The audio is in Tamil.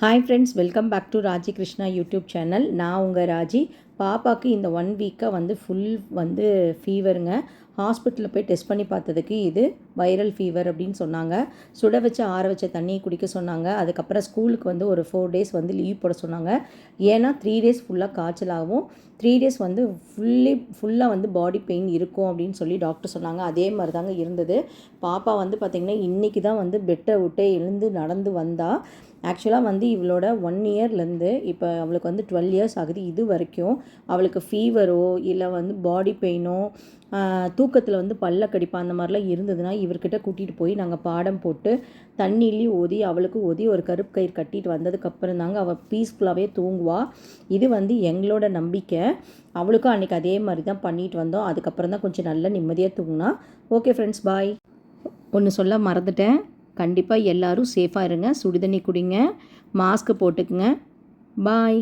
Hi friends welcome back to Raji Krishna YouTube channel நான் உங்கள் ராஜி. பாப்பாவுக்கு இந்த ஒன் வீக்காக வந்து ஃபுல் வந்து ஃபீவருங்க ஹாஸ்பிட்டலில் போய் டெஸ்ட் பண்ணி பார்த்ததுக்கு இது வைரல் ஃபீவர் அப்படின்னு சொன்னாங்க. சுட வச்சு ஆற வச்ச தண்ணியை குடிக்க சொன்னாங்க. அதுக்கப்புறம் ஸ்கூலுக்கு வந்து ஒரு ஃபோர் டேஸ் வந்து லீவ் போட சொன்னாங்க. ஏன்னா த்ரீ டேஸ் ஃபுல்லாக காய்ச்சலாகவும் த்ரீ டேஸ் வந்து ஃபுல்லி ஃபுல்லாக வந்து பாடி பெயின் இருக்கும் அப்படின்னு சொல்லி டாக்டர் சொன்னாங்க. அதே மாதிரி தாங்க இருந்தது. பாப்பா வந்து பார்த்திங்கன்னா இன்றைக்கி தான் வந்து பெட்டை விட்டே எழுந்து நடந்து வந்தால் ஆக்சுவலாக வந்து இவளோட ஒன் இயர்லேருந்து இப்போ அவளுக்கு வந்து டுவெல் இயர்ஸ் ஆகுது இது வரைக்கும். அவளுக்கு ஃபீவரோ இல்லை வந்து பாடி பெயினோ தூக்கத்தில் வந்து பல்ல கடிப்பான் அந்த மாதிரிலாம் இருந்ததுன்னா இவர்கிட்ட கூட்டிகிட்டு போய் நாங்கள் பாடம் போட்டு தண்ணிலையும் ஓதி அவளுக்கு ஓதி ஒரு கருப்பு கயிறு கட்டிட்டு வந்ததுக்கப்புறம் தாங்க அவள் பீஸ்ஃபுல்லாகவே தூங்குவா. இது வந்து எங்களோட நம்பிக்கை. அவளுக்கும் அன்றைக்கி அதே மாதிரி தான் பண்ணிட்டு வந்தோம். அதுக்கப்புறம் தான் கொஞ்சம் நல்ல நிம்மதியாக தூங்கினா. ஓகே ஃப்ரெண்ட்ஸ் பாய் ஒன்று சொல்ல மறந்துட்டேன். கண்டிப்பாக எல்லோரும் சேஃபாக இருங்க. சுடுதண்ணி குடிங்க. மாஸ்க்கு போட்டுக்குங்க. பாய்